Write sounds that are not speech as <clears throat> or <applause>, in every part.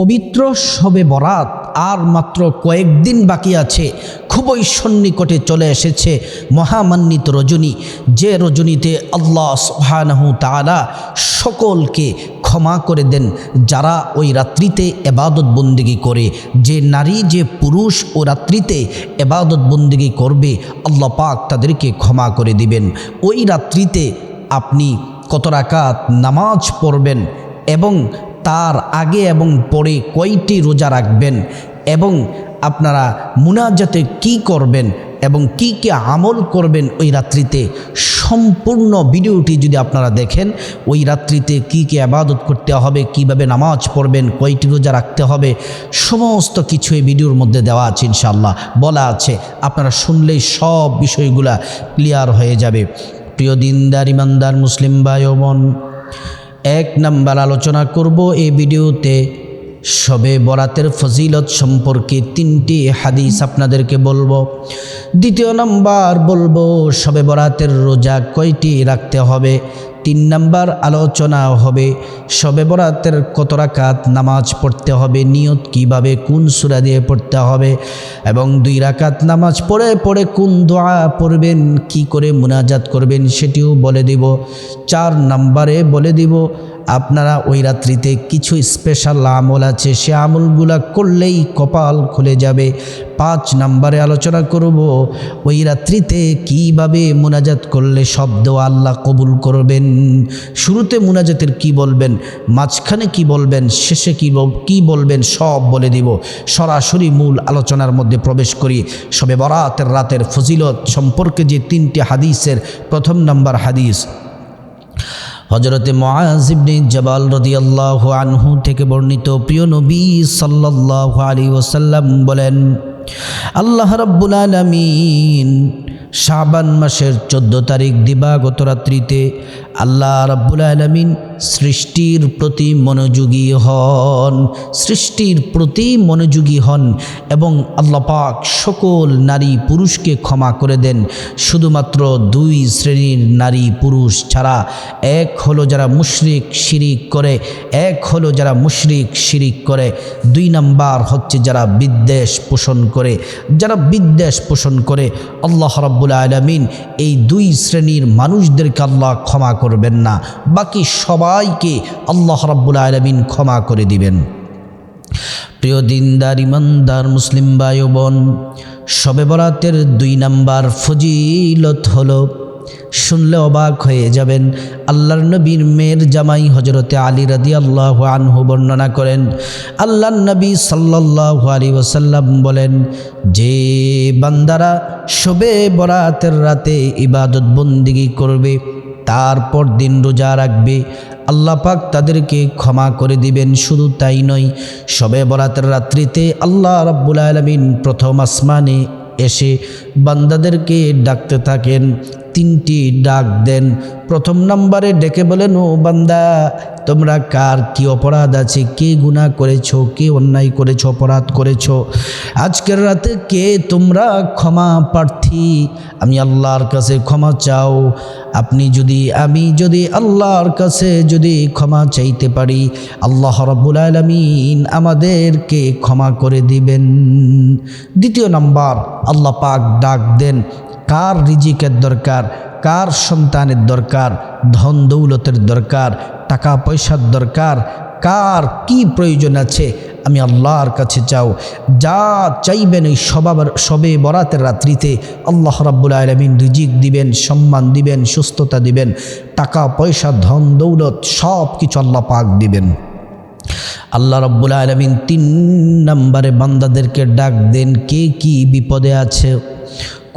পবিত্র শবে বরাত আর মাত্র কয়েকদিন বাকি আছে। খুবই সন্নিকটে চলে এসেছে মহামান্বিত রজনী, যে রজনীতে আল্লাহ সুবহানাহু তাআলা সকলকে ক্ষমা করে দেন, যারা ওই রাত্রিতে এবাদত বন্দিগি করে। যে নারী, যে পুরুষ ও রাত্রিতে এবাদত বন্দিগি করবে, আল্লাহ পাক তাদেরকে ক্ষমা করে দিবেন। ওই রাত্রিতে আপনি কত রাকাত নামাজ পড়বেন এবং তার আগে এবং পরে কয়টি রোজা রাখবেন এবং আপনারা মুনাজাতে কি করবেন এবং কি কি আমল করবেন ওই রাত্রিতে, সম্পূর্ণ ভিডিওটি যদি আপনারা দেখেন, ওই রাত্রিতে কি কি আবাদত করতে হবে, কীভাবে নামাজ পড়বেন, কয়টি রোজা রাখতে হবে, সমস্ত কিছু এই ভিডিওর মধ্যে দেওয়া আছে ইনশাল্লাহ বলা আছে, আপনারা শুনলেই সব বিষয়গুলা ক্লিয়ার হয়ে যাবে। প্রিয় দিনদার, ইমানদার, মুসলিম ভাই বোন এক নাম্বার আলোচনা করব এই ভিডিওতে। সবে বরাতের ফজিলত সম্পর্কে তিনটি হাদিস আপনাদেরকে বলব। দ্বিতীয় নাম্বার বলব, সবে বরাতের রোজা কয়টি রাখতে হবে? তিন নাম্বার আলোচনা হবে, সবে বরাতের কত রাকাত নামাজ পড়তে হবে? নিয়ত কীভাবে কোন সুরা দিয়ে পড়তে হবে? এবং দুই রাকাত নামাজ পড়ে পড়ে কোন দোয়া পড়বেন? কি করে মুনাজাত করবেন? সেটিও বলে দিব। চার নাম্বারে বলে দিব আপনারা ওই রাত্রিতে কিছু স্পেশাল আমল আছে, সে আমলগুলা করলেই কপাল খুলে যাবে। পাঁচ নাম্বারে আলোচনা করব, ওই রাত্রিতে কীভাবে মোনাজাত করলে শব্দ আল্লাহ কবুল করবেন? শুরুতে মোনাজাতের কি বলবেন? মাঝখানে কি বলবেন? শেষে কি কি বলবেন? সব বলে দিব। সরাসরি মূল আলোচনার মধ্যে প্রবেশ করি। সবে বরাতের রাতের ফজিলত সম্পর্কে যে তিনটি হাদিসের প্রথম নাম্বার হাদিস হজরতে মহাজিবনে জবাল রদিয়াল্লাহ আনহু থেকে বর্ণিত প্রিয় নবী সাল্লাহ আলী ওসাল্লাম বলেন, আল্লাহ রব্বুল আলমিন শাবান মাসের চোদ্দ তারিখ দিবাগত রাত্রিতে আল্লাহ রব্বুল আলমিন সৃষ্টির প্রতি মনোযোগী হন, সৃষ্টির প্রতি মনোযোগী হন এবং আল্লাহ পাক সকল নারী পুরুষকে ক্ষমা করে দেন। শুধুমাত্র দুই শ্রেণির নারী পুরুষ ছাড়া এক হলো যারা মুশরিক, শিরিক করে, এক হলো যারা মুশরিক, শিরিক করে। দুই নাম্বার হচ্ছে যারা বিদ্বেষ পোষণ করে। যারা বিদ্বেষ পোষণ করে, আল্লাহ রাব্বুল আলমিন এই দুই শ্রেণির মানুষদেরকে আল্লাহ ক্ষমা করবেন না। বাকি সবাইকে আল্লাহ রাব্বুল আলমিন ক্ষমা করে দিবেন। প্রিয় দিনদার, ইমানদার মুসলিম ও বোন শবে বরাতের দুই নাম্বার ফজিলত হলো, শুনলে অবাক হয়ে যাবেন, আল্লাহর নবীর মেয়ের জামাই হজরতে আলী রাদি আল্লাহ আনহু বর্ণনা করেন। আল্লাহ নবী সাল্লাহ আলী ওসাল্লাম বলেন, যে বান্দারা শবে বরাতের রাতে ইবাদত বন্দিগি করবে, তারপর দিন রোজা রাখবে আল্লাহ পাক তাদেরকে ক্ষমা করে দিবেন, শুধু তাই নয়, সবে বরাতের রাত্রিতে আল্লাহ রাব্বুল আলমিন প্রথম আসমানে এসে বান্দাদেরকে ডাকতে থাকেন, তিনটি ডাক দেন। প্রথম নম্বরে ডেকে বলেন, ও বান্দা, তোমরা কার কি অপরাধ আছে? কে গুণা করেছ? কে অন্যায় করেছ? অপরাধ করেছ? আজকের রাতে কে তোমরা ক্ষমা প্রার্থী আমি আল্লাহর কাছে ক্ষমা চাও। আপনি যদি, আমি যদি আল্লাহর কাছে যদি ক্ষমা চাইতে পারি, আল্লাহ রব্বুল আলমিন আমাদেরকে ক্ষমা করে দিবেন। দ্বিতীয় নাম্বার, আল্লাহ পাক ডাক দেন, কার রিজিকের দরকার, কার সন্তানের দরকার, ধন দৌলতের দরকার, টাকা পয়সার দরকার কার কি প্রয়োজন আছে? আমি আল্লাহর কাছে চাও। যা চাইবেন এই সবার সবে বরাতের রাত্রিতে আল্লাহ রাব্বুল আলমিন রিজিক দিবেন, সম্মান দিবেন, সুস্থতা দিবেন, টাকা, পয়সা, ধন, দৌলত সব কিছু আল্লাহ পাক দিবেন। আল্লাহ রব্বুল আলমিন তিন নম্বরে বান্দাদেরকে ডাক দেন, কে কি বিপদে আছে?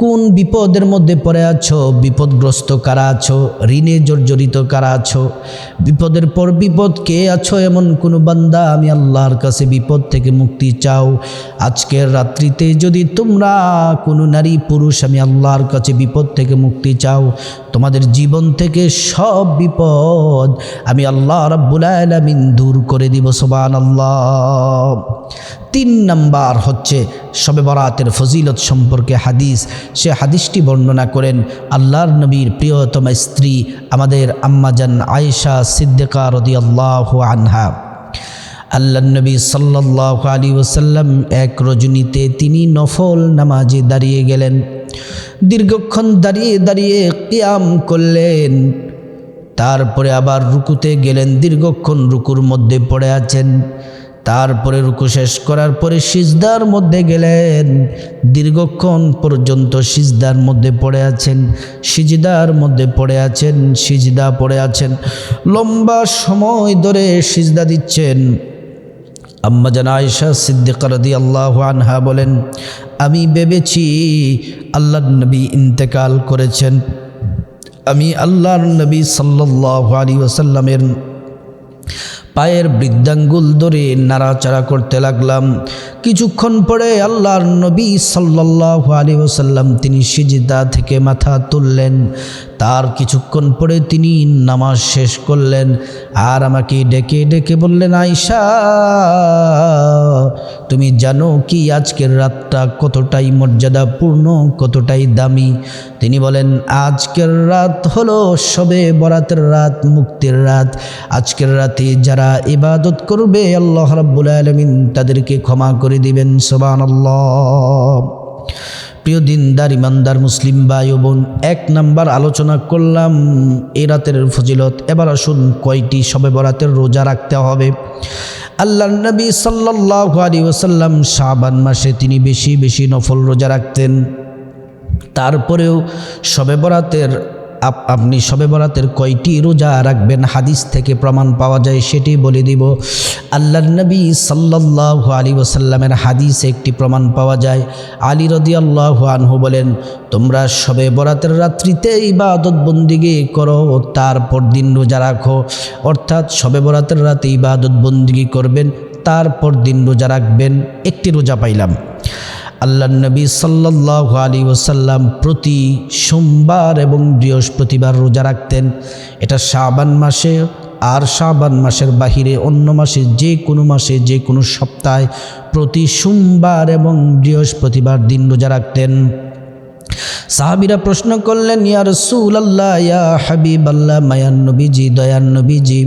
কোন বিপদের মধ্যে পড়ে আছো? বিপদগ্রস্ত কারা আছো? ঋণে জর্জরিত কারা আছো? বিপদের পর বিপদ কে আছো? এমন কোনো বান্দা আমি আল্লাহর কাছে বিপদ থেকে মুক্তি চাও। আজকের রাত্রিতে যদি তোমরা কোনো নারী পুরুষ আমি আল্লাহর কাছে বিপদ থেকে মুক্তি চাও, তোমাদের জীবন থেকে সব বিপদ আমি আল্লাহ রাব্বুল আলামিন দূর করে দিব সোবান আল্লাহ তিন নাম্বার হচ্ছে শবে বরাতের ফজিলত সম্পর্কে হাদিস। সে হাদিসটি বর্ণনা করেন, আল্লাহর নবীর প্রিয়তমা স্ত্রী আমাদের আম্মাজান আয়েশা সিদ্দিকা রদি আল্লাহ আনহা। আল্লাহ নবী সাল্লাহ আলী ওসাল্লাম এক রজনীতে তিনি নফল নামাজে দাঁড়িয়ে গেলেন। দীর্ঘক্ষণ দাঁড়িয়ে দাঁড়িয়ে কিয়াম করলেন। তারপরে আবার রুকুতে গেলেন, দীর্ঘক্ষণ রুকুর মধ্যে পড়ে আছেন। তারপরে রুকু শেষ করার পরে সিজদার মধ্যে গেলেন। দীর্ঘক্ষণ পর্যন্ত সিজদার মধ্যে পড়ে আছেন, সিজদার মধ্যে পড়ে আছেন, সিজদা পড়ে আছেন। লম্বা সময় ধরে সিজদা দিচ্ছেন। আম্মা জান আয়েশা সিদ্দিক রদি আল্লাহ আনহা বলেন, আমি ভেবেছি আল্লাহ নবী ইন্তেকাল করেছেন। আমি আল্লাহর নবী সাল্লাহ আলী ওসাল্লামের পায়ের বৃদ্ধাঙ্গুল ধরে নাড়াচাড়া করতে লাগলাম। কিছুক্ষণ পরে আল্লাহর নবী সাল্লাহ আলী ওসাল্লাম তিনি সিজিদা থেকে মাথা তুললেন। তার কিছুক্ষণ পরে তিনি নামাজ শেষ করলেন আর আমাকে ডেকে ডেকে বললেন আয়সা তুমি জানো কি আজকের রাতটা কতটাই মর্যাদাপূর্ণ, কতটাই দামি? তিনি বলেন, আজকের রাত হলো সবে বরাতের রাত, মুক্তির রাত। আজকের রাতে যারা ইবাদত করবে, আল্লাহ রাব্বুল আলমিন তাদেরকে ক্ষমা করে দিবেন সোবান প্রিয় দিনদার, ইমানদার মুসলিম ভাই ও বোন, এক নাম্বার আলোচনা করলাম এই রাতের ফজিলত। এবার আসুন কয়টি সবে বরাতের রোজা রাখতে হবে। আল্লাহ নবী সাল্লাহ আলী ওসাল্লাম শাবান মাসে তিনি বেশি বেশি নফল রোজা রাখতেন। তারপরেও সবে বরাতের আপনি সবে বরাতের কয়টি রোজা রাখবেন? হাদিস থেকে প্রমাণ পাওয়া যায়, সেটি বলে দিব। আল্লাহ নবী সাল্লাহ আলী ওসাল্লামের হাদিসে একটি প্রমাণ পাওয়া যায়। আলী রদি আল্লাহ আনহু বলেন, তোমরা সবে বরাতের রাত্রিতে ইবাদত বন্দিগি করো ও তারপর দিন রোজা রাখো। অর্থাৎ সবে বরাতের রাতে ইবাদত বন্দিগি করবেন তারপর দিন রোজা রাখবেন। একটি রোজা পাইলাম। আল্লাহ নবী সাল্লাহ আলী ওসাল্লাম প্রতি সোমবার এবং বৃহস্পতিবার রোজা রাখতেন। এটা শাবান মাসে আর শাবান মাসের বাহিরে অন্য মাসে যে কোনো মাসে, যে কোনো সপ্তাহে প্রতি সোমবার এবং বৃহস্পতিবার দিন রোজা রাখতেন। সাহাবিরা প্রশ্ন করলেন ইয়ার সুল আল্লাহ ইয়া হাবিব আল্লাহ মায়ান নবীজি দয়ান নবীজি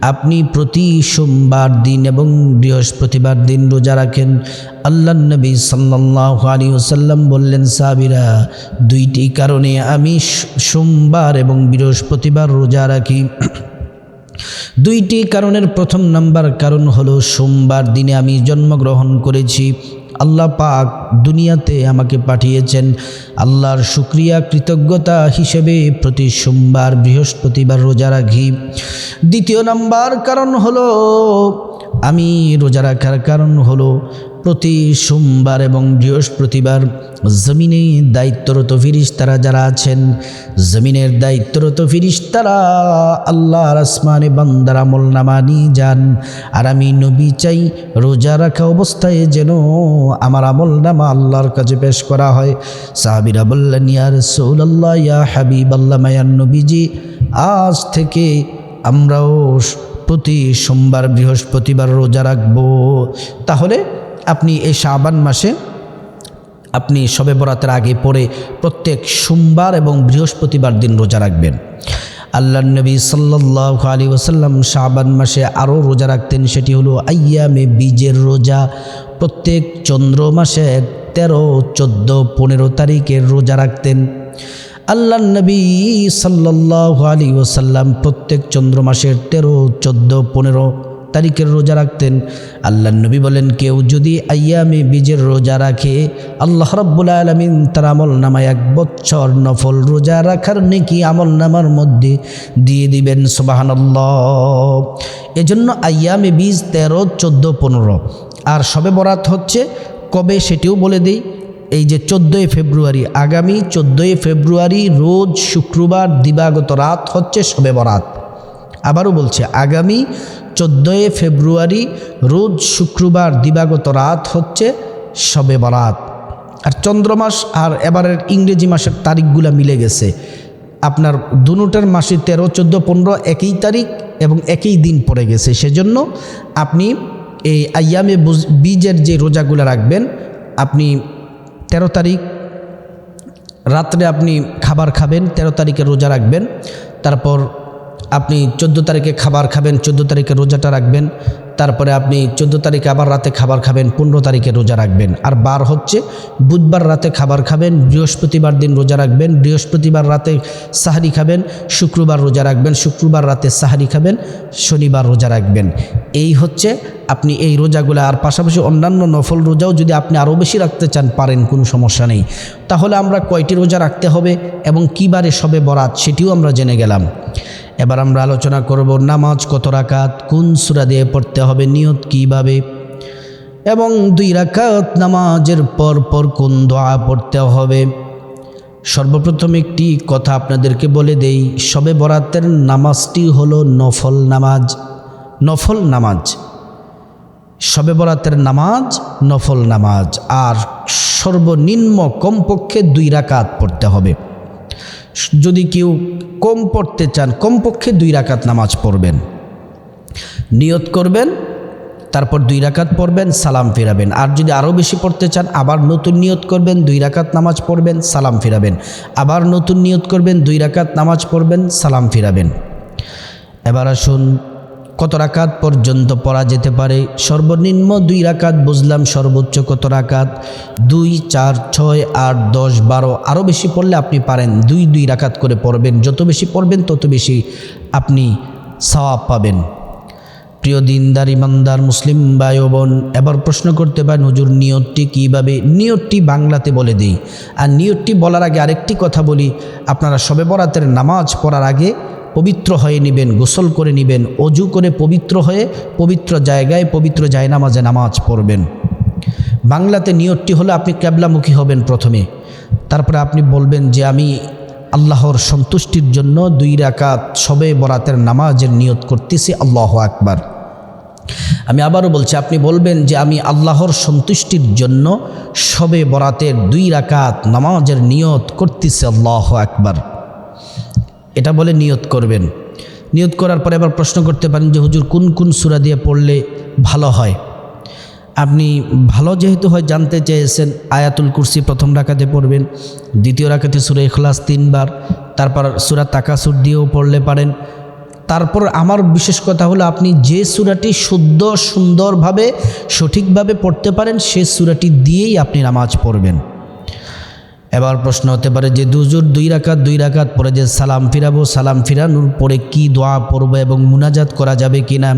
আপনি প্রতি সোমবার দিন এবং বৃহস্পতিবার দিন রোজা রাখেন। আল্লাহ নবী সাল্লাহ আলী ওসাল্লাম বললেন সাবিরা দুইটি কারণে আমি সোমবার এবং বৃহস্পতিবার রোজা রাখি। <clears throat> দুইটি কারণের প্রথম নাম্বার কারণ হলো, সোমবার দিনে আমি জন্মগ্রহণ করেছি। আল্লাহ পাক দুনিয়াতে আমাকে পাঠিয়েছেন। আল্লাহর শুক্রিয়া, কৃতজ্ঞতা হিসেবে প্রতি সোমবার, বৃহস্পতিবার রোজা রাখি। দ্বিতীয় নাম্বার কারণ হলো, আমি রোজা রাখার কারণ হলো প্রতি সোমবার এবং বৃহস্পতিবার জমিনে দায়িত্বরত ফিরিস্তারা যারা আছেন, জমিনের দায়িত্বরত ফিরিস্তারা আল্লাহর আসমানে বান্দার আমল নামা নিয়ে যান। আর আমি নবী চাই, রোজা রাখা অবস্থায় যেন আমার আমল নামা আল্লাহর কাছে পেশ করা হয়। সাহাবিরা বললেন ইয়ার সৌল্লাহ ইয়া হাবিব আল্লাহ মায়ান নবীজি, আজ থেকে আমরাও প্রতি সোমবার, বৃহস্পতিবার রোজা রাখব। তাহলে আপনি এই শাবান মাসে আপনি সবে বরাতের আগে পরে প্রত্যেক সোমবার এবং বৃহস্পতিবার দিন রোজা রাখবেন। আল্লাহ নবী সাল্লাহ আলী ওসাল্লাম শাবান মাসে আরও রোজা রাখতেন, সেটি হলো আইয়ামে বীজের রোজা। প্রত্যেক চন্দ্র মাসের তেরো, চোদ্দ, পনেরো তারিখের রোজা রাখতেন। আল্লাহ নবী সাল্লাহ আলী ওসাল্লাম প্রত্যেক চন্দ্র মাসের তেরো, চোদ্দ, পনেরো তারিখের রোজা রাখতেন। আল্লাহ নবী বলেন, কেউ যদি আয়ামে বীজের রোজা রাখে, আল্লাহ রব্বুল আলমিন তার আমল নামায় এক বছর নফল রোজা রাখার নেকি আমল নামার মধ্যে দিয়ে দিবেন। সোবাহানল্লাহ। এজন্য আয়ামে বীজ তেরো, চোদ্দ, পনেরো। আর সবে বরাত হচ্ছে, কবে সেটিও বলে দিই, এই যে চোদ্দোই ফেব্রুয়ারি, আগামী চোদ্দোই ফেব্রুয়ারি রোজ শুক্রবার দিবাগত রাত হচ্ছে সবে বরাত। আবারও বলছে, আগামী চোদ্দোই ফেব্রুয়ারি রোজ শুক্রবার দিবাগত রাত হচ্ছে সবে বরাত। আর চন্দ্রমাস আর এবারের ইংরেজি মাসের তারিখগুলো মিলে গেছে। আপনার দুটার মাসে তেরো, চোদ্দ, পনেরো একই তারিখ এবং একই দিন পড়ে গেছে। সেজন্য আপনি এই আয়ামে বুজ- বীজের যে রোজাগুলো রাখবেন, আপনি তেরো তারিখ রাত্রে আপনি খাবার খাবেন, তেরো তারিখে রোজা রাখবেন। তারপর আপনি চোদ্দ তারিখে খাবার খাবেন, চোদ্দ তারিখে রোজাটা রাখবেন, তারপরে আপনি চোদ্দ তারিখে আবার রাতে খাবার খাবেন, পনেরো তারিখে রোজা রাখবেন। আর বার হচ্ছে, বুধবার রাতে খাবার খাবেন, বৃহস্পতিবার দিন রোজা রাখবেন, বৃহস্পতিবার রাতে সাহারি খাবেন, শুক্রবার রোজা রাখবেন, শুক্রবার রাতে সাহারি খাবেন, শনিবার রোজা রাখবেন। এই হচ্ছে আপনি এই রোজাগুলো। আর পাশাপাশি অন্যান্য নফল রোজাও যদি আপনি আরও বেশি রাখতে চান, পারেন, কোনো সমস্যা নেই। তাহলে আমরা কয়টি রোজা রাখতে হবে এবং কী বারে সবে বরাত, সেটিও আমরা জেনে গেলাম। এবার আমরা আলোচনা করব নামাজ কত রাকাত, কোন সুরা দিয়ে পড়তে হবে, নিয়ত কীভাবে, এবং দুই রাকাত নামাজের পর পর কোন দোয়া পড়তে হবে। সর্বপ্রথম একটি কথা আপনাদেরকে বলে দেই, সবে বরাতের নামাজটি হলো নফল নামাজ নফল নামাজ। সবে বরাতের নামাজ, নফল নামাজ, আর সর্বনিম্ন কমপক্ষে দুই রাকাত পড়তে হবে। যদি কেউ কম পড়তে চান, কমপক্ষে দুই রাকাত নামাজ পড়বেন। নিয়ত করবেন, তারপর দুই রাকাত পড়বেন, সালাম ফিরাবেন। আর যদি আরও বেশি পড়তে চান, আবার নতুন নিয়ত করবেন, দুই রাকাত নামাজ পড়বেন, সালাম ফিরাবেন। আবার নতুন নিয়ত করবেন, দুই রাকাত নামাজ পড়বেন, সালাম ফিরাবেন। এবার আসুন কত রাকাত পর্যন্ত পড়া যেতে পারে? সর্বনিম্ন দুই রাকাত বুঝলাম, সর্বোচ্চ কত রাকাত? দুই, চার, ছয়, আট, দশ, বারো আরও বেশি পড়লে আপনি পারেন। দুই দুই রাকাত করে পড়বেন। যত বেশি পড়বেন, তত বেশি আপনি সওয়াব পাবেন। প্রিয় দিনদার, ইমানদার, মুসলিম ভাই বোন এবার প্রশ্ন করতে পারেন, হুজুর, নিয়তটি কীভাবে? নিয়তটি বাংলাতে বলে দিই। আর নিয়তটি বলার আগে আরেকটি কথা বলি। আপনারা সবে বরাতের নামাজ পড়ার আগে পবিত্র হয়ে নেবেন, গোসল করে নেবেন, অজু করে পবিত্র হয়ে পবিত্র জায়গায় পবিত্র জায়নামাজে নামাজ পড়বেন। বাংলাতে নিয়তটি হলো আপনি ক্যাবলামুখী হবেন প্রথমে। তারপরে আপনি বলবেন যে আমি আল্লাহর সন্তুষ্টির জন্য দুই রাকাত সবে বরাতের নামাজের নিয়ত করতেছি, আল্লাহ আকবার। আমি আবারও বলছি, আপনি বলবেন যে আমি আল্লাহর সন্তুষ্টির জন্য সবে বরাতের দুই রাকাত নামাজের নিয়ত করতেছি, আল্লাহ আকবার। এটা বলে নিয়ত করবেন। নিয়ত করার পরে আবার প্রশ্ন করতে পারেন যে, হুজুর, কোন কোন সুরা দিয়ে পড়লে ভালো হয়? আপনি ভালো যেহেতু হয় জানতে চেয়েছেন, আয়াতুল কুরসি প্রথম রাখাতে পড়বেন, দ্বিতীয় রাখাতে সুরে এখলাস তিনবার, তারপর সুরা তাকাসুর দিয়েও পড়লে পারেন। তারপর আমার বিশেষ কথা হলো, আপনি যে সুরাটি শুদ্ধ, সুন্দরভাবে, সঠিকভাবে পড়তে পারেন, সে সুরাটি দিয়েই আপনি নামাজ পড়বেন। এবার প্রশ্ন হতে পারে যে দুজুর দুই রাকাত দুই রাকাত পরে যে সালাম ফিরাবো, সালাম ফিরানোর পরে কি দোয়া পড়ব এবং মুনাজাত করা যাবে কি না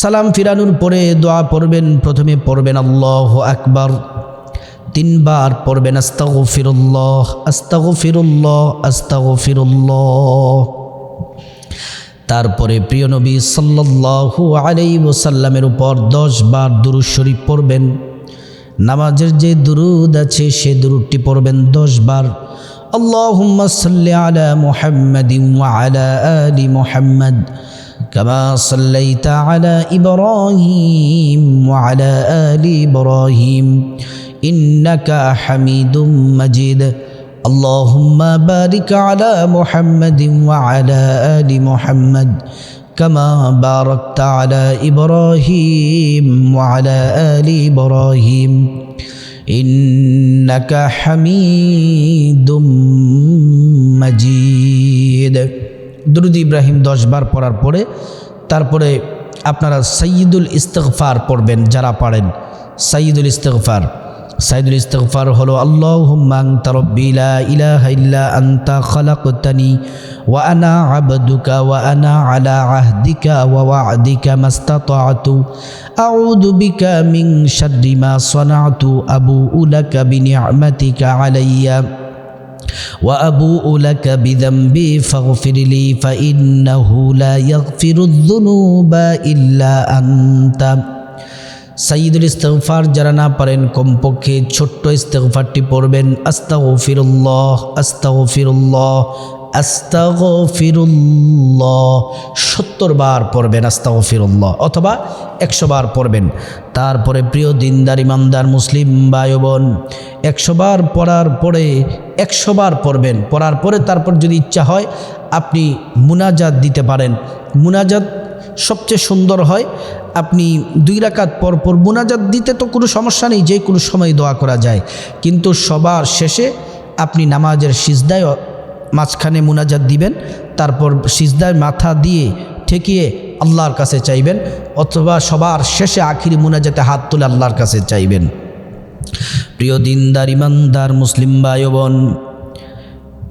সালাম ফিরানোর পরে দোয়া পড়বেন, প্রথমে পড়বেন আল্লাহ আকবার, তিনবার পড়বেন আস্তাগ ফিরুল্লাহ আস্তাগ ফিরুল্লাহ আস্তাগ ফিরুল্লাহ তারপরে প্রিয় নবী সাল্লাল্লাহু আলাই ওসাল্লামের উপর দশ বার দুরুদ শরীফ পড়বেন। নামাজের যে দুরুদ আছে সে দুরুদটি পড়বেন দশ বার اللهم صل على محمد وعلى آل محمد كما صليت على إبراهيم وعلى آل إبراهيم إنك حميد مجيد اللهم بارك على محمد وعلى آل محمد كما باركت على إبراهيم وعلى آل إبراهيم إنك حميد مجيد درود ইব্রাহিম দশ বার পড়ার পরে তারপরে আপনারা সঈদুল ইস্তগফার পড়বেন যারা পারেন সঈদুল ইস্তগফার সাইদুল ইস্তগফার হলো আল্লাহুম্মা আনতা রাব্বি লা ইলাহা ইল্লা আনতা খালাকতানি ওয়া আনা আবদুকা ওয়া আনা আলা আহদিকা ওয়া ওয়া'দিকা মাস্তাতা'তু আউযু বিকা মিন শাররি মা সানা'তু আবুউ লাকা বিনি'মাতিকা আলাইয়া وأبوء لك بذنبي فاغفر لي فإنه لا يغفر الذنوب إلا أنت সাইদুল ইস্তফার যারা না পারেন, কমপক্ষে ছোট্ট ইস্তফারটি পড়বেন। আস্তাগ ফিরুল্লাহ আস্তাগ ফিরুল্লাহ আস্তাগ ফিরুল্লাহ সত্তর বার পড়বেন আস্তাগ ফিরুল্লাহ অথবা একশো বার পড়বেন। তারপরে প্রিয় দিনদার, ইমানদার, মুসলিম ভাই বোন, একশো বার পড়ার পরে একশো বার পড়বেন। পড়ার পরে তারপর যদি ইচ্ছা হয়, আপনি মুনাজাত দিতে পারেন। মুনাজাত সবচেয়ে সুন্দর হয়। আপনি দুই রাকাত পর পর মুনাজাত দিতে তো কোনো সমস্যা নেই, যে কোনো সময় দোয়া করা যায়। কিন্তু সবার শেষে আপনি নামাজের সিজদায় মাঝখানে মুনাজাত দিবেন, তারপর সিজদায় মাথা দিয়ে ঠেকিয়ে আল্লাহর কাছে চাইবেন, অথবা সবার শেষে আখিরি মুনাজাতে হাত তুলে আল্লাহর কাছে চাইবেন। প্রিয় দিনদার, ইমানদার, মুসলিম ভাই ও বোন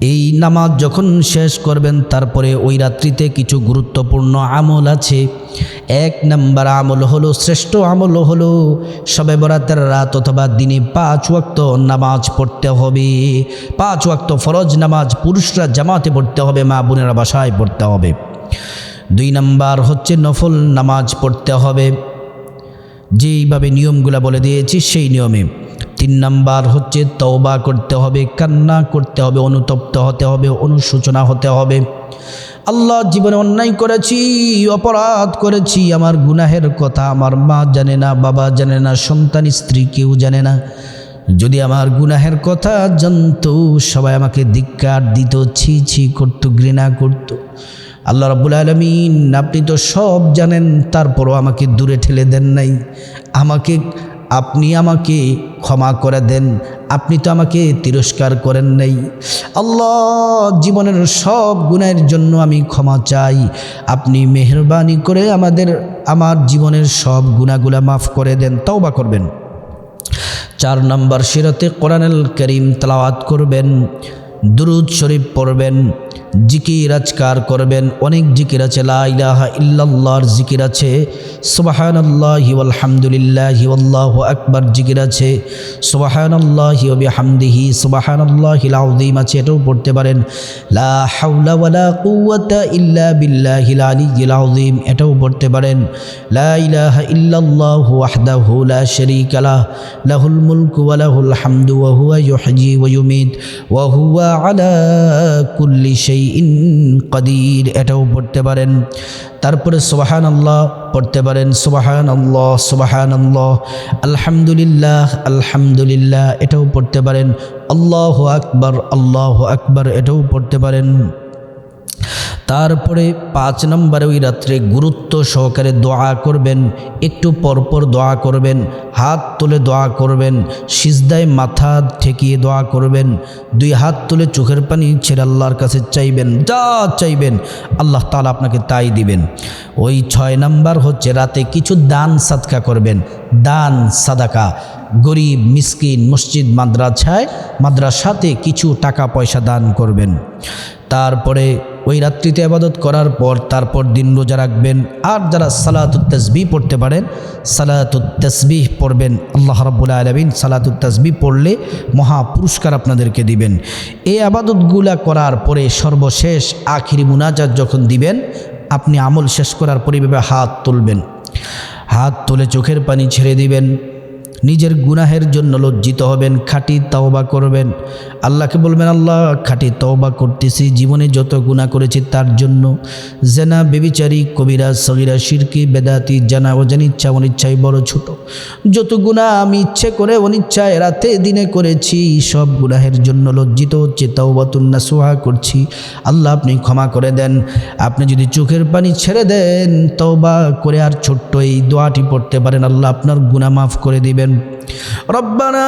এই নামাজ যখন শেষ করবেন, তারপরে ওই রাত্রিতে কিছু গুরুত্বপূর্ণ আমল আছে। এক নাম্বার আমল হলো, শ্রেষ্ঠ আমল হলো সবে বরাতের রাত অথবা দিনে পাঁচ ওয়াক্ত নামাজ পড়তে হবে। পাঁচ ওয়াক্ত ফরজ নামাজ পুরুষরা জামাতে পড়তে হবে, মা বোনেরা বাসায় পড়তে হবে। দুই নাম্বার হচ্ছে, নফল নামাজ পড়তে হবে। যেইভাবে নিয়মগুলো বলে দিয়েছি, সেই নিয়মে। তিন নাম্বার হচ্ছে তওবা করতে হবে, কান্না করতে হবে, অনুতপ্ত হতে হবে, অনুশোচনা হতে হবে। আল্লাহ জীবনে অন্যায় করেছি, অপরাধ করেছি, আমার গুনাহের কথা আমার মা জানে না, বাবা জানে না, সন্তান, স্ত্রী কেউ জানে না। যদি আমার গুনাহের কথা জানতো, সবাই আমাকে ধিক্কার দিত, ছি ছি করতো, ঘৃণা করতো। আল্লাহ রাব্বুল আলমিন, আপনি তো সব জানেন, তারপরও আমাকে দূরে ঠেলে দেন নাই। আমাকে আপনি আমাকে ক্ষমা করে দেন। আপনি তো আমাকে তিরস্কার করেন নাই। আল্লাহ, জীবনের সব গুণের জন্য আমি ক্ষমা চাই। আপনি মেহরবানি করে আমাদের, আমার জীবনের সব গুণাগুলা মাফ করে দেন, তওবা করবেন। চার নম্বর সিরাতে কোরআনুল করিম তালাওয়াত করবেন, দুরুদ শরীফ পড়বেন। জিকির আজকার করবেন, অনেক জিকির আছে, লা ইলাহা ইল্লাল্লাহর জিকির আছে, সুবহানাল্লাহি আলহামদুলিল্লাহি আল্লাহু আকবার জিকির আছে, সুবহানাল্লাহি ওয়া বিহামদিহি, সুবহানাল্লাহিল আযীম আছে, এটাও পড়তে পারেন, লা হাওলা ওয়ালা কুওয়াতা ইল্লা বিল্লাহিল আলিয়্যিল আযীম, এটাও পড়তে পারেন, লা ইলাহা ইল্লাল্লাহু ওয়াহদাহু লা শারীকা লাহ, লাহুল মুলকু ওয়া লাহুল হামদু ওয়া হুয়া ইউহয়ি ওয়া আলা কুল্লি শাইইন কদির, এটাও পড়তে পারেন। তারপরে সুবাহান আল্লাহ পড়তে পারেন সুবাহান আল্লাহ সুবাহান আল্লাহ আলহামদুলিল্লাহ আলহামদুলিল্লাহ, এটাও পড়তে পারেন। আল্লাহ আকবর আল্লাহ আকবর, এটাও পড়তে পারেন। তারপরে পাঁচ নম্বরে ওই রাত্রে গুরুত্ব সহকারে দোয়া করবেন, একটু পরপর দোয়া করবেন, হাত তুলে দোয়া করবেন, সিজদায় মাথা ঠেকিয়ে দোয়া করবেন, দুই হাত তুলে চোখের পানি ছেড়ে আল্লাহর কাছে চাইবেন, যা চাইবেন, আল্লাহ তালা আপনাকে তাই দিবেন। ওই ছয় নাম্বার হচ্ছে রাতে কিছু দান সাদকা করবেন, দান সাদাকা। গরিব, মিসকিন, মসজিদ, মাদ্রাসায়, মাদ্রাসাতে কিছু টাকা পয়সা দান করবেন। তারপরে ওই রাত্রিতে আবাদত করার পর তারপর দিন রোজা রাখবেন। আর যারা সালাতুত তসবি পড়তে পারেন, সালাতুত তসবিহ পড়বেন। আল্লাহ রাব্বুল আলমিন সালাতুত তসবি পড়লে মহা পুরস্কার আপনাদেরকে দিবেন। এই আবাদতগুলা করার পরে সর্বশেষ আখিরি মুনাজাত যখন দিবেন, আপনি আমল শেষ করার পরে এভাবে হাত তুলবেন। হাত তুলে চোখের পানি ছেড়ে দিবেন। নিজের গুনাহের জন্য লজ্জিত হবেন, খাঁটি তওবা করবেন। আল্লাহকে বলবেন, আল্লাহ, খাঁটি তওবা করতেছি। জীবনে যত গুনাহ করেছি তার জন্য জেনা, বেবিচারি, কবিরা, সগিরা, শিরকি, বেদাতি, জানা, অজানিচ্ছা অনিচ্ছাই বড় ছোট। যত গুণা আমি ইচ্ছে করে অনিচ্ছায় রাতে দিনে করেছি, সব গুনাহের জন্য লজ্জিত হচ্ছে তাওবাতুন্না সোহা করছি। আল্লাহ, আপনি ক্ষমা করে দেন। আপনি যদি চোখের পানি ছেড়ে দেন, তওবা করে আর ছোট্ট এই দোয়াটি পড়তে পারেন। আল্লাহ, আপনার গুনাহ মাফ করে দিবেন। ربنا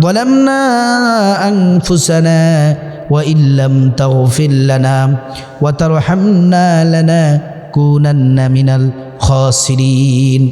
ظلمنا أنفسنا وإن لم تغفر لنا وترحمنا لنكونن من الخاسرين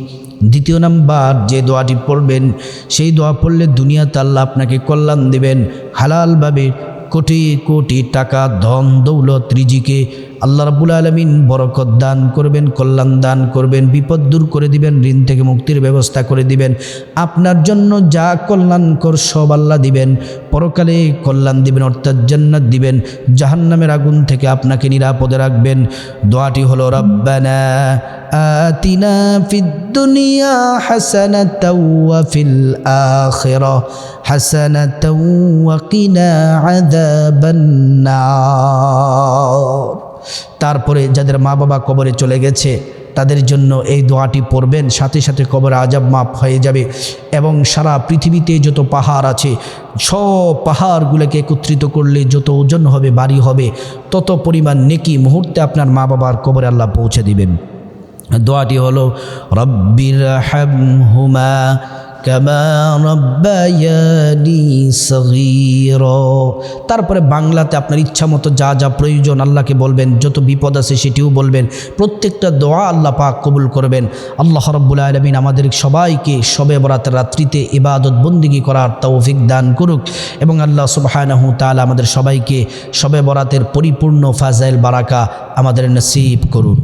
দ্বিতীয় নাম্বার যে দোয়াটি পড়বেন সেই দোয়া পড়লে দুনিয়াতে আল্লাহ আপনাকে কল্যাণ দেবেন হালালভাবে কোটি কোটি টাকা ধন দৌলত রিজিকে আল্লাহ রাবুল আলমিন বরকত দান করবেন, কল্যাণ দান করবেন, বিপদ দূর করে দিবেন, ঋণ থেকে মুক্তির ব্যবস্থা করে দিবেন। আপনার জন্য যা কল্যাণকর সব আল্লাহ দিবেন। পরকালে কল্যাণ দিবেন, অর্থাৎ জান্নাত দিবেন। জাহান্নামের আগুন থেকে আপনাকে নিরাপদে রাখবেন। দোয়াটি হলো, রব্বানা আতিনা দুনিয়া হাসানাতাও ওয়া ফিল ওয়া কিনা আযাবান নার তারপরে যাদের মা বাবা কবরে চলে গেছে, তাদের জন্য এই দোয়াটি পড়বেন। সাথে সাথে কবর আজাব মাপ হয়ে যাবে এবং সারা পৃথিবীতে যত পাহাড় আছে, সব পাহাড়গুলোকে একত্রিত করলে যত ওজন হবে, বাড়ি হবে, তত পরিমাণ নেকি মুহূর্তে আপনার মা বাবার কবরে আল্লাহ পৌঁছে দিবেন। দোয়াটি হলো, রব্বির হুমা কামা তারপরে বাংলাতে আপনার ইচ্ছা মতো যা যা প্রয়োজন আল্লাহকে বলবেন, যত বিপদ আছে সেটিও বলবেন, প্রত্যেকটা দোয়া আল্লাহ পাক কবুল করবেন। আল্লাহ রব্বুল আলমিন আমাদের সবাইকে সবে বরাতের রাত্রিতে ইবাদত বন্দিগি করার তৌফিক দান করুক এবং আল্লাহ সুবাহানহু তালা আমাদের সবাইকে সবে বরাতের পরিপূর্ণ ফাজাইল বারাকা আমাদের নসিব করুন।